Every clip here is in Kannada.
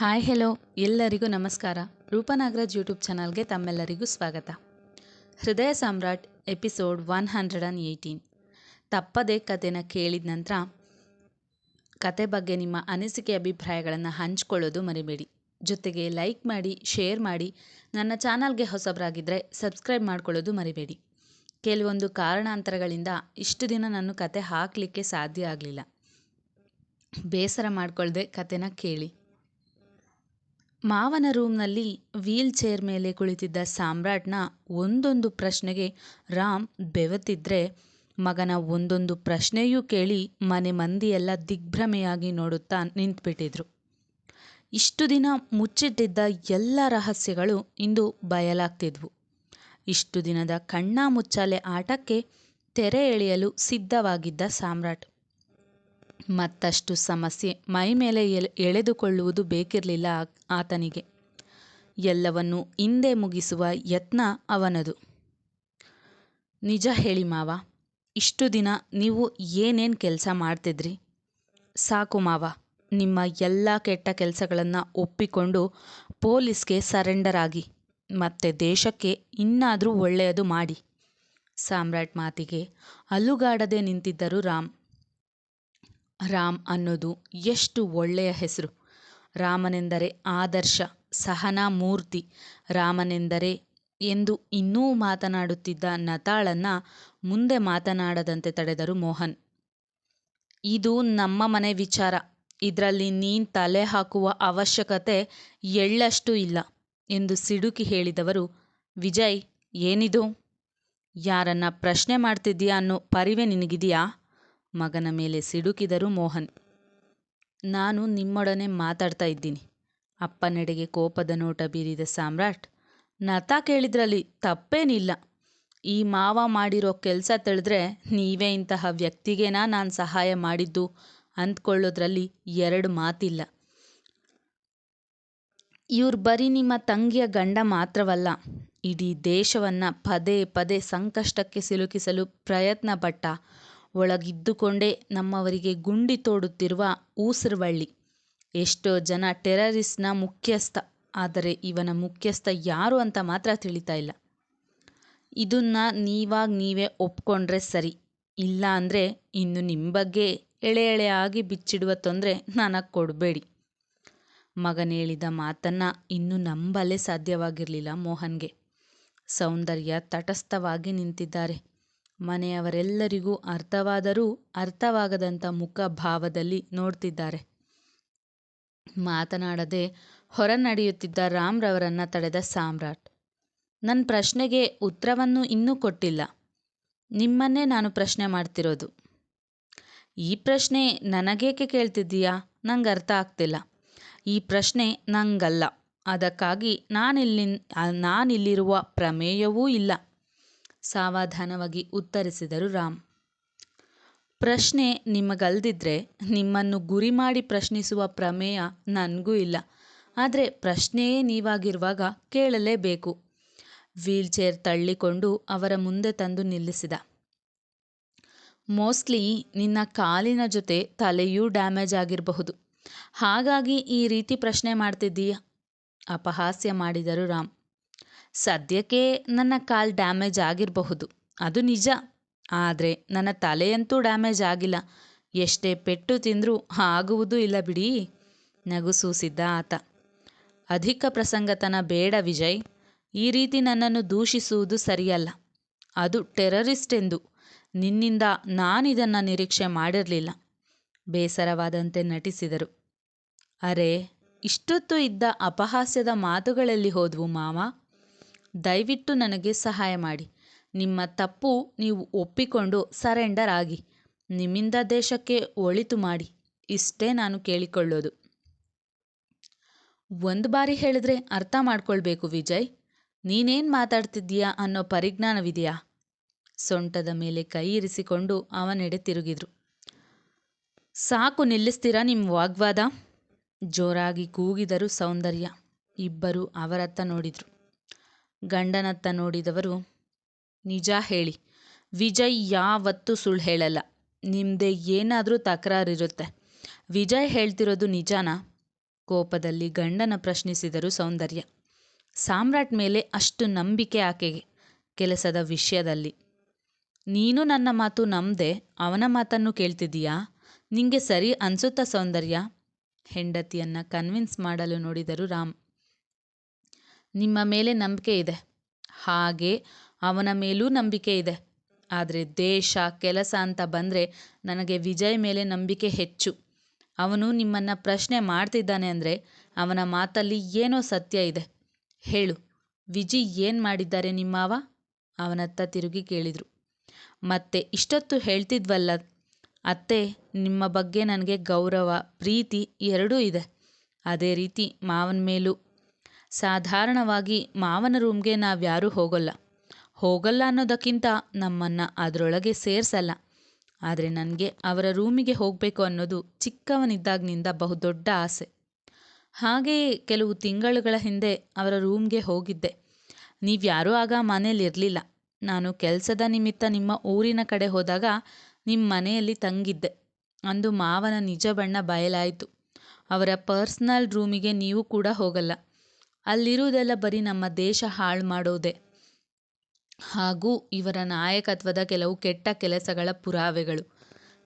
ಹಾಯ್ ಹೆಲೋ ಎಲ್ಲರಿಗೂ ನಮಸ್ಕಾರ. ರೂಪನಾಗರಾಜ್ ಯೂಟ್ಯೂಬ್ ಚಾನಲ್ಗೆ ತಮ್ಮೆಲ್ಲರಿಗೂ ಸ್ವಾಗತ. Hrudaya Samrat episode one hundred and eighteen. ತಪ್ಪದೇ ಕತೆನ ಕೇಳಿದ ನಂತರ ಕತೆ ಬಗ್ಗೆ ನಿಮ್ಮ ಅನಿಸಿಕೆ ಅಭಿಪ್ರಾಯಗಳನ್ನು ಹಂಚ್ಕೊಳ್ಳೋದು ಮರಿಬೇಡಿ. ಜೊತೆಗೆ ಲೈಕ್ ಮಾಡಿ ಶೇರ್ ಮಾಡಿ, ನನ್ನ ಚಾನಲ್ಗೆ ಹೊಸಬರಾಗಿದ್ದರೆ ಸಬ್ಸ್ಕ್ರೈಬ್ ಮಾಡ್ಕೊಳ್ಳೋದು ಮರಿಬೇಡಿ. ಕೆಲವೊಂದು ಕಾರಣಾಂತರಗಳಿಂದ ಇಷ್ಟು ದಿನ ನಾನು ಕತೆ ಹಾಕಲಿಕ್ಕೆ ಸಾಧ್ಯ ಆಗಲಿಲ್ಲ. ಬೇಸರ ಮಾಡ್ಕೊಳ್ಳದೆ ಕತೆನ ಕೇಳಿ. ಮಾವನ ರೂಮ್ನಲ್ಲಿ ವೀಲ್ ಚೇರ್ ಮೇಲೆ ಕುಳಿತಿದ್ದ ಸಾಮ್ರಾಟ್ನ ಒಂದೊಂದು ಪ್ರಶ್ನೆಗೆ ರಾಮ್ ಬೆವತಿದ್ರೆ ಮಗನ ಒಂದೊಂದು ಪ್ರಶ್ನೆಯೂ ಕೇಳಿ ಮನೆ ಮಂದಿಯೆಲ್ಲ ದಿಗ್ಭ್ರಮೆಯಾಗಿ ನೋಡುತ್ತಾ ನಿಂತ್ಬಿಟ್ಟಿದ್ರು. ಇಷ್ಟು ದಿನ ಮುಚ್ಚಿಟ್ಟಿದ್ದ ಎಲ್ಲ ರಹಸ್ಯಗಳು ಇಂದು ಬಯಲಾಗ್ತಿದ್ವು. ಇಷ್ಟು ದಿನದ ಕಣ್ಣಾ ಮುಚ್ಚಾಲೆ ಆಟಕ್ಕೆ ತೆರೆ ಎಳೆಯಲು ಸಿದ್ಧವಾಗಿದ್ದ ಸಾಮ್ರಾಟ್. ಮತ್ತಷ್ಟು ಸಮಸ್ಯೆ ಮೈ ಮೇಲೆ ಎಳೆ ಎಳೆದುಕೊಳ್ಳುವುದು ಬೇಕಿರಲಿಲ್ಲ ಆತನಿಗೆ. ಎಲ್ಲವನ್ನು ಹಿಂದೆ ಮುಗಿಸುವ ಯತ್ನ ಅವನದು. ನಿಜ ಹೇಳಿ ಮಾವ, ಇಷ್ಟು ದಿನ ನೀವು ಏನೇನು ಕೆಲಸ ಮಾಡ್ತಿದ್ರಿ? ಸಾಕು ಮಾವ, ನಿಮ್ಮ ಎಲ್ಲ ಕೆಟ್ಟ ಕೆಲಸಗಳನ್ನು ಒಪ್ಪಿಕೊಂಡು ಪೊಲೀಸ್ಗೆ ಸರೆಂಡರ್ ಆಗಿ ಮತ್ತೆ ದೇಶಕ್ಕೆ ಇನ್ನಾದರೂ ಒಳ್ಳೆಯದು ಮಾಡಿ. ಸಾಮ್ರಾಟ್ ಮಾತಿಗೆ ಅಲುಗಾಡದೆ ನಿಂತಿದ್ದರು ರಾಮ್. ರಾಮ್ ಅನ್ನೋದು ಎಷ್ಟು ಒಳ್ಳೆಯ ಹೆಸರು. ರಾಮನೆಂದರೆ ಆದರ್ಶ, ಸಹನಾ ಮೂರ್ತಿ. ರಾಮನೆಂದರೆ ಎಂದು ಇನ್ನೂ ಮಾತನಾಡುತ್ತಿದ್ದ ನತಾಳನ್ನ ಮುಂದೆ ಮಾತನಾಡದಂತೆ ತಡೆದರು ಮೋಹನ್. ಇದು ನಮ್ಮ ಮನೆ ವಿಚಾರ. ಇದರಲ್ಲಿ ನೀನ್ ತಲೆ ಹಾಕುವ ಅವಶ್ಯಕತೆ ಎಳ್ಳಷ್ಟು ಇಲ್ಲ ಎಂದು ಸಿಡುಕಿ ಹೇಳಿದವರು, ವಿಜಯ್, ಏನಿದು? ಯಾರನ್ನ ಪ್ರಶ್ನೆ ಮಾಡ್ತಿದ್ದೀಯಾ ಅನ್ನೋ ಪರಿವೆ ನಿನಗಿದೆಯಾ? ಮಗನ ಮೇಲೆ ಸಿಡುಕಿದರು ಮೋಹನ್. ನಾನು ನಿಮ್ಮೊಡನೆ ಮಾತಾಡ್ತಾ ಇದ್ದೀನಿ. ಅಪ್ಪನೆಡೆಗೆ ಕೋಪದ ನೋಟ ಬೀರಿದ ಸಾಮ್ರಾಟ್, ನತ ಕೇಳಿದ್ರಲ್ಲಿ ತಪ್ಪೇನಿಲ್ಲ. ಈ ಮಾವ ಮಾಡಿರೋ ಕೆಲಸ ತಿಳಿದ್ರೆ ನೀವೇ ಇಂತಹ ವ್ಯಕ್ತಿಗೇನಾ ನಾನು ಸಹಾಯ ಮಾಡಿದ್ದು ಅಂದ್ಕೊಳ್ಳೋದ್ರಲ್ಲಿ ಎರಡು ಮಾತಿಲ್ಲ. ಇವ್ರು ಬರೀ ನಿಮ್ಮ ತಂಗಿಯ ಗಂಡ ಮಾತ್ರವಲ್ಲ, ಇಡೀ ದೇಶವನ್ನು ಪದೇ ಪದೇ ಸಂಕಷ್ಟಕ್ಕೆ ಸಿಲುಕಿಸಲು ಪ್ರಯತ್ನ ಪಟ್ಟ ಒಳಗಿದ್ದುಕೊಂಡೇ ನಮ್ಮವರಿಗೆ ಗುಂಡಿ ತೋಡುತ್ತಿರುವ ಊಸರವಳ್ಳಿ. ಎಷ್ಟೋ ಜನ ಟೆರರಿಸ್ಟ್ನ ಮುಖ್ಯಸ್ಥ. ಆದರೆ ಇವನ ಮುಖ್ಯಸ್ಥ ಯಾರು ಅಂತ ಮಾತ್ರ ತಿಳಿತಾ ಇಲ್ಲ. ಇದನ್ನ ನೀವಾಗ ನೀವೇ ಒಪ್ಕೊಂಡ್ರೆ ಸರಿ. ಇಲ್ಲ ಅಂದರೆ ಇನ್ನು ನಿಮ್ಮ ಬಗ್ಗೆ ಎಳೆ ಆಗಿ ಬಿಚ್ಚಿಡುವ ತೊಂದರೆ ನನಗೆ ಕೊಡಬೇಡಿ. ಮಗನೇಳಿದ ಮಾತನ್ನ ಇನ್ನೂ ನಂಬಲೇ ಸಾಧ್ಯವಾಗಿರಲಿಲ್ಲ ಮೋಹನ್ಗೆ. ಸೌಂದರ್ಯ ತಟಸ್ಥವಾಗಿ ನಿಂತಿದ್ದಾರೆ. ಮನೆಯವರೆಲ್ಲರಿಗೂ ಅರ್ಥವಾದರೂ ಅರ್ಥವಾಗದಂಥ ಮುಖ ಭಾವದಲ್ಲಿ ನೋಡ್ತಿದ್ದಾರೆ. ಮಾತನಾಡದೆ ಹೊರ ನಡೆಯುತ್ತಿದ್ದ ರಾಮ್ರವರನ್ನ ತಡೆದ ಸಾಮ್ರಾಟ್. ನನ್ನ ಪ್ರಶ್ನೆಗೆ ಉತ್ತರವನ್ನು ಇನ್ನೂ ಕೊಟ್ಟಿಲ್ಲ. ನಿಮ್ಮನ್ನೇ ನಾನು ಪ್ರಶ್ನೆ ಮಾಡ್ತಿರೋದು. ಈ ಪ್ರಶ್ನೆ ನನಗೇಕೆ ಕೇಳ್ತಿದ್ದೀಯಾ? ನಂಗೆ ಅರ್ಥ ಆಗ್ತಿಲ್ಲ. ಈ ಪ್ರಶ್ನೆ ನಂಗಲ್ಲ. ಅದಕ್ಕಾಗಿ ನಾನಿಲ್ಲಿ ನಾನಿಲ್ಲಿರುವ ಪ್ರಮೇಯವೂ ಇಲ್ಲ. ಸಾವಧಾನವಾಗಿ ಉತ್ತರಿಸಿದರು ರಾಮ್. ಪ್ರಶ್ನೆ ನಿಮಗಲ್ದಿದ್ರೆ ನಿಮ್ಮನ್ನು ಗುರಿ ಮಾಡಿ ಪ್ರಶ್ನಿಸುವ ಪ್ರಮೇಯ ನನಗೂ ಇಲ್ಲ. ಆದರೆ ಪ್ರಶ್ನೆಯೇ ನೀವಾಗಿರುವಾಗ ಕೇಳಲೇಬೇಕು. ವೀಲ್ ಚೇರ್ ತಳ್ಳಿಕೊಂಡು ಅವರ ಮುಂದೆ ತಂದು ನಿಲ್ಲಿಸಿದ. ಮೋಸ್ಟ್ಲಿ ನಿನ್ನ ಕಾಲಿನ ಜೊತೆ ತಲೆಯೂ ಡ್ಯಾಮೇಜ್ ಆಗಿರಬಹುದು. ಹಾಗಾಗಿ ಈ ರೀತಿ ಪ್ರಶ್ನೆ ಮಾಡ್ತಿದ್ದೀಯ? ಅಪಹಾಸ್ಯ ಮಾಡಿದರು ರಾಮ್. ಸದ್ಯಕ್ಕೆ ನನ್ನ ಕಾಲು ಡ್ಯಾಮೇಜ್ ಆಗಿರಬಹುದು. ಅದು ನಿಜ. ಆದರೆ ನನ್ನ ತಲೆಯಂತೂ ಡ್ಯಾಮೇಜ್ ಆಗಿಲ್ಲ. ಎಷ್ಟೇ ಪೆಟ್ಟು ತಿಂದರೂ ಆಗುವುದೂ ಇಲ್ಲ ಬಿಡಿ ನಗು ಸೂಸಿದ್ದ ಆತ. ಅಧಿಕ ಪ್ರಸಂಗತನ ಬೇಡ ವಿಜಯ್. ಈ ರೀತಿ ನನ್ನನ್ನು ದೂಷಿಸುವುದು ಸರಿಯಲ್ಲ. ಅದು ಟೆರರಿಸ್ಟ್ ಎಂದು. ನಿನ್ನಿಂದ ನಾನಿದನ್ನು ನಿರೀಕ್ಷೆ ಮಾಡಿರಲಿಲ್ಲ. ಬೇಸರವಾದಂತೆ ನಟಿಸಿದರು. ಅರೆ, ಇಷ್ಟೊತ್ತು ಇದ್ದ ಅಪಹಾಸ್ಯದ ಮಾತುಗಳಲ್ಲಿ ಹೋದ್ವು ಮಾವ. ದಯವಿಟ್ಟು ನನಗೆ ಸಹಾಯ ಮಾಡಿ. ನಿಮ್ಮ ತಪ್ಪು ನೀವು ಒಪ್ಪಿಕೊಂಡು ಸರೆಂಡರ್ ಆಗಿ ನಿಮ್ಮಿಂದ ದೇಶಕ್ಕೆ ಒಳಿತು ಮಾಡಿ. ಇಷ್ಟೇ ನಾನು ಕೇಳಿಕೊಳ್ಳೋದು. ಒಂದು ಬಾರಿ ಹೇಳಿದ್ರೆ ಅರ್ಥ ಮಾಡ್ಕೊಳ್ಬೇಕು ವಿಜಯ್. ನೀನೇನು ಮಾತಾಡ್ತಿದ್ದೀಯಾ ಅನ್ನೋ ಪರಿಜ್ಞಾನವಿದೆಯಾ? ಸೊಂಟದ ಮೇಲೆ ಕೈ ಇರಿಸಿಕೊಂಡು ಅವನೆಡೆ ತಿರುಗಿದ್ರು. ಸಾಕು ನಿಲ್ಲಿಸ್ತೀರಾ ನಿಮ್ಮ ವಾಗ್ವಾದ? ಜೋರಾಗಿ ಕೂಗಿದರು ಸೌಂದರ್ಯ. ಇಬ್ಬರು ಅವರತ್ತ ನೋಡಿದ್ರು. ಗಂಡನತ್ತ ನೋಡಿದವರು, ನಿಜ ಹೇಳಿ, ವಿಜಯ್ ಯಾವತ್ತೂ ಸುಳ್ಳು ಹೇಳಲ್ಲ. ನಿಮ್ಮದೇ ಏನಾದರೂ ತಕರಾರಿರುತ್ತೆ. ವಿಜಯ್ ಹೇಳ್ತಿರೋದು ನಿಜಾನ? ಕೋಪದಲ್ಲಿ ಗಂಡನ ಪ್ರಶ್ನಿಸಿದರು ಸೌಂದರ್ಯ. ಸಾಮ್ರಾಟ್ ಮೇಲೆ ಅಷ್ಟು ನಂಬಿಕೆ ಆಕೆಗೆ ಕೆಲಸದ ವಿಷಯದಲ್ಲಿ. ನೀನು ನನ್ನ ಮಾತು ನಂಬದೆ ಅವನ ಮಾತನ್ನು ಕೇಳ್ತಿದ್ದೀಯಾ? ನಿಂಗೆ ಸರಿ ಅನ್ಸುತ್ತಾ ಸೌಂದರ್ಯ? ಹೆಂಡತಿಯನ್ನು ಕನ್ವಿನ್ಸ್ ಮಾಡಲು ನೋಡಿದರು ರಾಮ್. ನಿಮ್ಮ ಮೇಲೆ ನಂಬಿಕೆ ಇದೆ. ಹಾಗೆ ಅವನ ಮೇಲೂ ನಂಬಿಕೆ ಇದೆ. ಆದರೆ ದೇಶ, ಕೆಲಸ ಅಂತ ಬಂದರೆ ನನಗೆ ವಿಜಯ್ ಮೇಲೆ ನಂಬಿಕೆ ಹೆಚ್ಚು. ಅವನು ನಿಮ್ಮನ್ನು ಪ್ರಶ್ನೆ ಮಾಡ್ತಿದ್ದಾನೆ ಅಂದರೆ ಅವನ ಮಾತಲ್ಲಿ ಏನೋ ಸತ್ಯ ಇದೆ. ಹೇಳು, ವಿಜಿ ಏನು ಮಾಡಿದ್ದಾರೆ ನಿಮ್ಮಾವ ಅವನತ್ತ ತಿರುಗಿ ಕೇಳಿದರು. ಮತ್ತೆ, ಇಷ್ಟೊತ್ತು ಹೇಳ್ತಿದ್ವಲ್ಲ, ಅತ್ತೆ, ನಿಮ್ಮ ಬಗ್ಗೆ ನನಗೆ ಗೌರವ, ಪ್ರೀತಿ ಎರಡೂ ಇದೆ. ಅದೇ ರೀತಿ ಮಾವನ ಮೇಲೂ ಸಾಧಾರಣವಾಗಿ ಮಾವನ ರೂಮ್ಗೆ ನಾವ್ಯಾರೂ ಹೋಗೋಲ್ಲ. ಹೋಗಲ್ಲ ಅನ್ನೋದಕ್ಕಿಂತ ನಮ್ಮನ್ನು ಅದರೊಳಗೆ ಸೇರಿಸಲ್ಲ. ಆದರೆ ನನಗೆ ಅವರ ರೂಮಿಗೆ ಹೋಗಬೇಕು ಅನ್ನೋದು ಚಿಕ್ಕವನಿದ್ದಾಗಿನಿಂದ ಬಹುದೊಡ್ಡ ಆಸೆ. ಹಾಗೆಯೇ ಕೆಲವು ತಿಂಗಳುಗಳ ಹಿಂದೆ ಅವರ ರೂಮ್ಗೆ ಹೋಗಿದ್ದೆ. ನೀವ್ಯಾರೂ ಆಗ ಮನೇಲಿರಲಿಲ್ಲ. ನಾನು ಕೆಲಸದ ನಿಮಿತ್ತ ನಿಮ್ಮ ಊರಿನ ಕಡೆ ಹೋದಾಗ ನಿಮ್ಮ ಮನೆಯಲ್ಲಿ ತಂಗಿದ್ದೆ. ಅಂದು ಮಾವನ ನಿಜ ಬಣ್ಣ ಬಯಲಾಯಿತು. ಅವರ ಪರ್ಸ್ನಲ್ ರೂಮಿಗೆ ನೀವು ಕೂಡ ಹೋಗಲ್ಲ. ಅಲ್ಲಿರುವುದೆಲ್ಲ ಬರೀ ನಮ್ಮ ದೇಶ ಹಾಳು ಮಾಡೋದೆ. ಹಾಗೂ ಇವರ ನಾಯಕತ್ವದ ಕೆಲವು ಕೆಟ್ಟ ಕೆಲಸಗಳ ಪುರಾವೆಗಳು.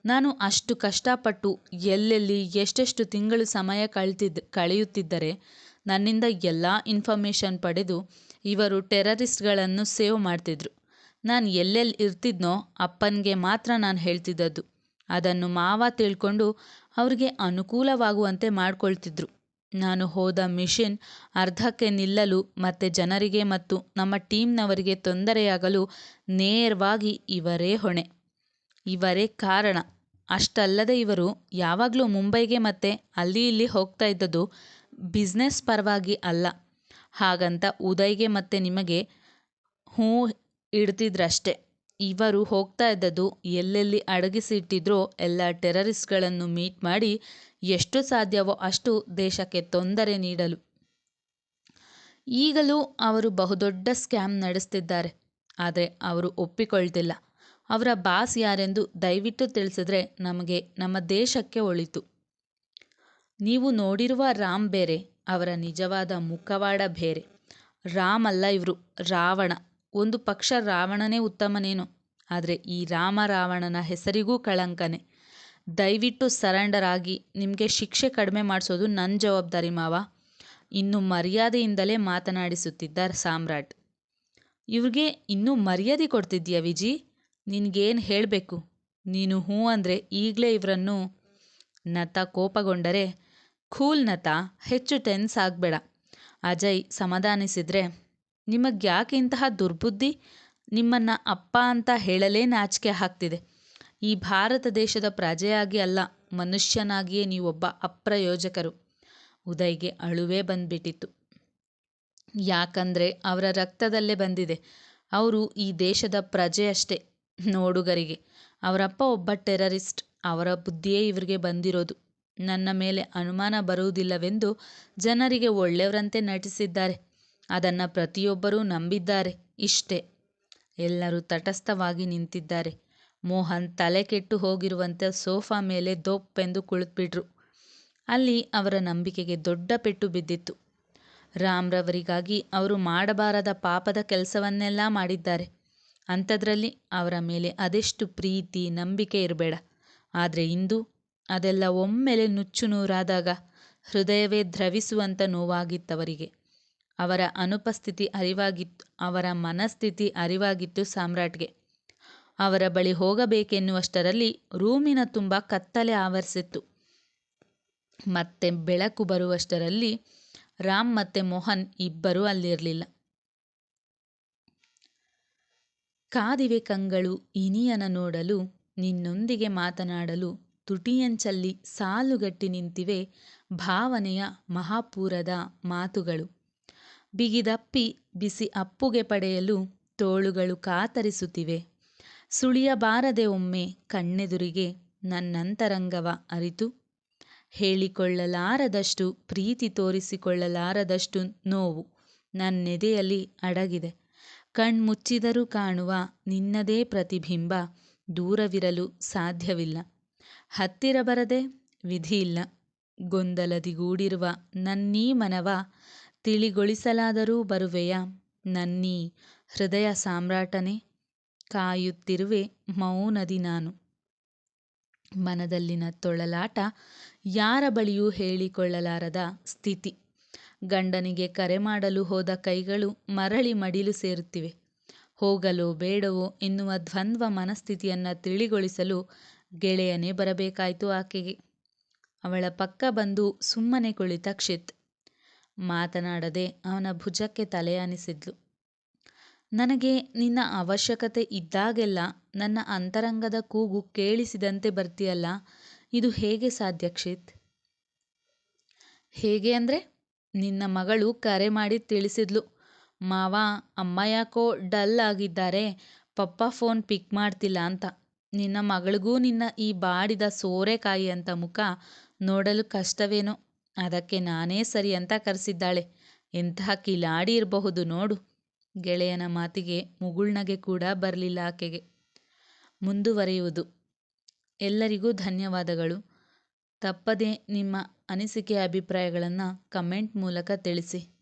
ನಾನು ಅಷ್ಟು ಕಷ್ಟಪಟ್ಟು ಎಲ್ಲೆಲ್ಲಿ ಎಷ್ಟೆಷ್ಟು ತಿಂಗಳು ಸಮಯ ಕಳ್ತಿದ್, ಕಳೆಯುತ್ತಿದ್ದರೆ ನನ್ನಿಂದ ಎಲ್ಲ ಇನ್ಫಾರ್ಮೇಷನ್ ಪಡೆದು ಇವರು ಟೆರರಿಸ್ಟ್ಗಳನ್ನು ಸೇವ್ ಮಾಡ್ತಿದ್ರು. ನಾನು ಎಲ್ಲೆಲ್ಲಿ ಇರ್ತಿದ್ನೋ ಅಪ್ಪನಿಗೆ ಮಾತ್ರ ನಾನು ಹೇಳ್ತಿದ್ದದ್ದು. ಅದನ್ನು ಮಾವ ತಿಳ್ಕೊಂಡು ಅವ್ರಿಗೆ ಅನುಕೂಲವಾಗುವಂತೆ ಮಾಡ್ಕೊಳ್ತಿದ್ರು. ನಾನು ಹೋದ ಮಿಷನ್ ಅರ್ಧಕ್ಕೆ ನಿಲ್ಲಲು ಮತ್ತೆ ಜನರಿಗೆ ಮತ್ತು ನಮ್ಮ ಟೀಮ್ನವರಿಗೆ ತೊಂದರೆಯಾಗಲು ನೇರವಾಗಿ ಇವರೇ ಹೊಣೆ. ಇವರೇ ಕಾರಣ. ಅಷ್ಟಲ್ಲದೆ ಇವರು ಯಾವಾಗಲೂ ಮುಂಬೈಗೆ ಮತ್ತೆ ಅಲ್ಲಿ ಇಲ್ಲಿ ಹೋಗ್ತಾ ಇದ್ದದ್ದು ಬಿಸ್ನೆಸ್ ಪರವಾಗಿ ಅಲ್ಲ. ಹಾಗಂತ ಉದಯ್ಗೆ ಮತ್ತೆ ನಿಮಗೆ ಹ್ಞೂ ಇಡ್ತಿದ್ರಷ್ಟೆ ಇವರು ಹೋಗ್ತಾ ಇದ್ದದ್ದು ಎಲ್ಲೆಲ್ಲಿ ಅಡಗಿಸಿಟ್ಟಿದ್ರೋ ಎಲ್ಲ ಟೆರರಿಸ್ಟ್ಗಳನ್ನು ಮೀಟ್ ಮಾಡಿ ಎಷ್ಟು ಸಾಧ್ಯವೋ ಅಷ್ಟು ದೇಶಕ್ಕೆ ತೊಂದರೆ ನೀಡಲು. ಈಗಲೂ ಅವರು ಬಹುದೊಡ್ಡ ಸ್ಕ್ಯಾಮ್ ನಡೆಸ್ತಿದ್ದಾರೆ, ಆದರೆ ಅವರು ಒಪ್ಪಿಕೊಳ್ತಿಲ್ಲ. ಅವರ ಬಾಸ್ ಯಾರೆಂದು ದಯವಿಟ್ಟು ತಿಳಿಸಿದ್ರೆ ನಮಗೆ ನಮ್ಮ ದೇಶಕ್ಕೆ ಒಳಿತು. ನೀವು ನೋಡಿರುವ ರಾಮ್ ಬೇರೆ, ಅವರ ನಿಜವಾದ ಮುಖವಾಡ ಬೇರೆ. ರಾಮ್ ಅಲ್ಲ ಇವರು, ರಾವಣ. ಒಂದು ಪಕ್ಷ ರಾವಣನೇ ಉತ್ತಮನೇನು? ಆದರೆ ಈ ರಾಮ ರಾವಣನ ಹೆಸರಿಗೂ ಕಳಂಕನೆ. ದಯವಿಟ್ಟು ಸರೆಂಡರ್ ಆಗಿ ನಿಮಗೆ ಶಿಕ್ಷೆ ಕಡಿಮೆ ಮಾಡಿಸೋದು ನನ್ನ ಜವಾಬ್ದಾರಿ ಮಾವ. ಇನ್ನು ಮರ್ಯಾದೆಯಿಂದಲೇ ಮಾತನಾಡಿಸುತ್ತಿದ್ದ ಸಾಮ್ರಾಟ್. ಇವ್ರಿಗೆ ಇನ್ನೂ ಮರ್ಯಾದೆ ಕೊಡ್ತಿದ್ದೀಯ ವಿಜಿ? ನಿನಗೇನು ಹೇಳಬೇಕು? ನೀನು ಹ್ಞೂ ಅಂದರೆ ಈಗಲೇ ಇವರನ್ನು ನತ ಕೋಪಗೊಂಡರೆ, ಖೂಲ್ ನತ ಹೆಚ್ಚು ಟೆನ್ಸ್ ಆಗಬೇಡ. ಅಜಯ್ ಸಮಾಧಾನಿಸಿದರೆ ನಿಮಗೆ ಯಾಕೆ ಇಂತಹ ದುರ್ಬುದ್ಧಿ? ನಿಮ್ಮನ್ನು ಅಪ್ಪ ಅಂತ ಹೇಳಲೇ ನಾಚಿಕೆ ಆಗ್ತಿದೆ. ಈ ಭಾರತ ದೇಶದ ಪ್ರಜೆಯಾಗಿ ಅಲ್ಲ, ಮನುಷ್ಯನಾಗಿಯೇ ನೀವೊಬ್ಬ ಅಪ್ರಯೋಜಕರು. ಉದಯ್ಗೆ ಅಳುವೇ ಬಂದ್ಬಿಟ್ಟಿತ್ತು. ಯಾಕಂದ್ರೆ ಅವರ ರಕ್ತದಲ್ಲೇ ಬಂದಿದೆ. ಅವರು ಈ ದೇಶದ ಪ್ರಜೆ ಅಷ್ಟೇ ನೋಡುಗರಿಗೆ. ಅವರಪ್ಪ ಒಬ್ಬ ಟೆರರಿಸ್ಟ್. ಅವರ ಬುದ್ಧಿಯೇ ಇವರಿಗೆ ಬಂದಿರೋದು. ನನ್ನ ಮೇಲೆ ಅನುಮಾನ ಬರುವುದಿಲ್ಲವೆಂದು ಜನರಿಗೆ ಒಳ್ಳೆಯವರಂತೆ ನಟಿಸಿದ್ದಾರೆ. ಅದನ್ನು ಪ್ರತಿಯೊಬ್ಬರೂ ನಂಬಿದ್ದಾರೆ. ಇಷ್ಟೇ. ಎಲ್ಲರೂ ತಟಸ್ಥವಾಗಿ ನಿಂತಿದ್ದಾರೆ. ಮೋಹನ್ ತಲೆ ಕೆಟ್ಟು ಹೋಗಿರುವಂತೆ ಸೋಫಾ ಮೇಲೆ ದೊಪ್ಪೆಂದು ಕುಳಿತುಬಿಟ್ರು. ಅಲ್ಲಿ ಅವರ ನಂಬಿಕೆಗೆ ದೊಡ್ಡ ಪೆಟ್ಟು ಬಿದ್ದಿತ್ತು. ರಾಮ್ರವರಿಗಾಗಿ ಅವರು ಮಾಡಬಾರದ ಪಾಪದ ಕೆಲಸವನ್ನೆಲ್ಲ ಮಾಡಿದ್ದಾರೆ. ಅಂಥದ್ರಲ್ಲಿ ಅವರ ಮೇಲೆ ಅದೆಷ್ಟು ಪ್ರೀತಿ, ನಂಬಿಕೆ ಇರಬೇಡ. ಆದರೆ ಇಂದು ಅದೆಲ್ಲ ಒಮ್ಮೆಲೆ ನುಚ್ಚು ನೂರಾದಾಗ ಹೃದಯವೇ ದ್ರವಿಸುವಂಥ ನೋವಾಗಿತ್ತವರಿಗೆ. ಅವರ ಅನುಪಸ್ಥಿತಿ ಅರಿವಾಗಿತ್ತು ಅವರ ಮನಸ್ಥಿತಿ ಅರಿವಾಗಿತ್ತು ಸಾಮ್ರಾಟ್ಗೆ. ಅವರ ಬಳಿ ಹೋಗಬೇಕೆನ್ನುವಷ್ಟರಲ್ಲಿ ರೂಮಿನ ತುಂಬ ಕತ್ತಲೆ ಆವರಿಸಿತ್ತು. ಮತ್ತೆ ಬೆಳಕು ಬರುವಷ್ಟರಲ್ಲಿ ರಾಮ್ ಮತ್ತೆ ಮೋಹನ್ ಇಬ್ಬರೂ ಅಲ್ಲಿರಲಿಲ್ಲ. ಕಾದಿವೆ ಕಂಗಳು ಇನಿಯನ ನೋಡಲು, ನಿನ್ನೊಂದಿಗೆ ಮಾತನಾಡಲು ತುಟಿಯಂಚಲ್ಲಿ ಸಾಲುಗಟ್ಟಿ ನಿಂತಿವೆ ಭಾವನೆಯ ಮಹಾಪೂರದ ಮಾತುಗಳು. ಬಿಗಿದಪ್ಪಿ ಬಿಸಿ ಅಪ್ಪುಗೆ ಪಡೆಯಲು ತೋಳುಗಳು ಕಾತರಿಸುತ್ತಿವೆ. ಸುಳಿಯಬಾರದೆ ಒಮ್ಮೆ ಕಣ್ಣೆದುರಿಗೆ ನನ್ನಂತರಂಗವ ಅರಿತು. ಹೇಳಿಕೊಳ್ಳಲಾರದಷ್ಟು, ಪ್ರೀತಿ ತೋರಿಸಿಕೊಳ್ಳಲಾರದಷ್ಟು ನೋವು ನನ್ನೆದೆಯಲ್ಲಿ ಅಡಗಿದೆ. ಕಣ್ಮುಚ್ಚಿದರೂ ಕಾಣುವ ನಿನ್ನದೇ ಪ್ರತಿಬಿಂಬ ದೂರವಿರಲು ಸಾಧ್ಯವಿಲ್ಲ. ಹತ್ತಿರ ಬರದೆ ವಿಧಿಯಿಲ್ಲ. ಗೊಂದಲದಿಗೂಡಿರುವ ನನ್ನೀ ಮನವ ತಿಳಿಗೊಳಿಸಲಾದರೂ ಬರುವೆಯ? ನನ್ನೀ, ಹೃದಯ ಸಾಮ್ರಾಟನೇ, ಕಾಯುತ್ತಿರುವೆ ಮೌನದಿ ನಾನು. ಮನದಲ್ಲಿನ ತೊಳಲಾಟ ಯಾರ ಬಳಿಯೂ ಹೇಳಿಕೊಳ್ಳಲಾರದ ಸ್ಥಿತಿ. ಗಂಡನಿಗೆ ಕರೆ ಮಾಡಲು ಹೋದ ಕೈಗಳು ಮರಳಿ ಮಡಿಲು ಸೇರುತ್ತಿವೆ. ಹೋಗಲೋ ಬೇಡವೋ ಎನ್ನುವ ದ್ವಂದ್ವ ಮನಸ್ಥಿತಿಯನ್ನು ತಿಳಿಗೊಳಿಸಲು ಗೆಳೆಯನೇ ಬರಬೇಕಾಯಿತು ಆಕೆಗೆ. ಅವಳ ಪಕ್ಕ ಬಂದು ಸುಮ್ಮನೆ ಕುಳಿತ ಕ್ಷಿತ್. ಮಾತನಾಡದೆ ಅವನ ಭುಜಕ್ಕೆ ತಲೆಯಾನಿಸಿದ್ಲು ನನಗೆ ನಿನ್ನ ಅವಶ್ಯಕತೆ ಇದ್ದಾಗೆಲ್ಲ ನನ್ನ ಅಂತರಂಗದ ಕೂಗು ಕೇಳಿಸಿದಂತೆ ಬರ್ತೀಯಲ್ಲ, ಇದು ಹೇಗೆ ಸಾಧ್ಯ ಕ್ಷಿತ್? ಹೇಗೆ ಅಂದರೆ? ನಿನ್ನ ಮಗಳು ಕರೆ ಮಾಡಿ ತಿಳಿಸಿದ್ಲು. ಮಾವ, ಅಮ್ಮ ಯಾಕೋ ಡಲ್ ಆಗಿದ್ದಾರೆ, ಪಪ್ಪ ಫೋನ್ ಪಿಕ್ ಮಾಡ್ತಿಲ್ಲ ಅಂತ. ನಿನ್ನ ಮಗಳಿಗೂ ನಿನ್ನ ಈ ಬಾಡಿದ ಸೋರೆಕಾಯಿ ಅಂತ ಮುಖ ನೋಡಲು ಕಷ್ಟವೇನೋ. ಅದಕ್ಕೆ ನಾನೇ ಸರಿ ಅಂತ ಕರೆಸಿದ್ದಾಳೆ. ಎಂತಹ ಕಿಲಾಡಿ ಇರಬಹುದು ನೋಡು. ಗೆಳೆಯನ ಮಾತಿಗೆ ಮುಗುಳ್ನಗೆ ಕೂಡ ಬರಲಿಲ್ಲ ಆಕೆಗೆ. ಮುಂದುವರಿಯುವುದು. ಎಲ್ಲರಿಗೂ ಧನ್ಯವಾದಗಳು. ತಪ್ಪದೆ ನಿಮ್ಮ ಅನಿಸಿಕೆ ಅಭಿಪ್ರಾಯಗಳನ್ನು ಕಮೆಂಟ್ ಮೂಲಕ ತಿಳಿಸಿ.